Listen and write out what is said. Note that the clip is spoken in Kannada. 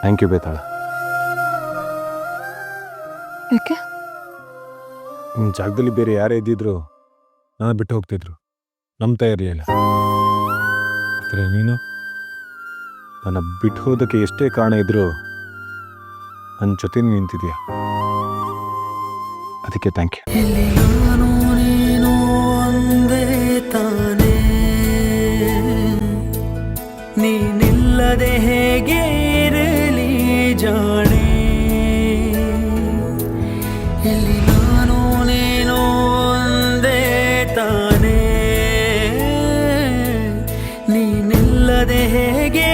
ಥ್ಯಾಂಕ್ ಯು ಬೇತಾಳ ಯಾಕೆ? ನಿಮ್ಮ ಜಾಗದಲ್ಲಿ ಬೇರೆ ಯಾರೇ ಇದ್ದಿದ್ರು ನಾನು ಬಿಟ್ಟು ಹೋಗ್ತಿದ್ರು. ನಂಬ್ತಾ ಇರಲಿಲ್ಲ ಆದರೆ ನೀನು ನನ್ನ ಬಿಟ್ಟು ಹೋದಕ್ಕೆ ಎಷ್ಟೇ ಕಾರಣ ಇದ್ರು ನನ್ನ ಜೊತೆ ನಿಂತಿದೆಯಾ? ಅದಕ್ಕೆ ಥ್ಯಾಂಕ್ ಯು ನೀನಿಲ್ಲದೆ ಹೇಗೆ ನೀನು ಒಂದೇ ತಾನೇ. ನೀನಿಲ್ಲದೆ ಹೇಗೆ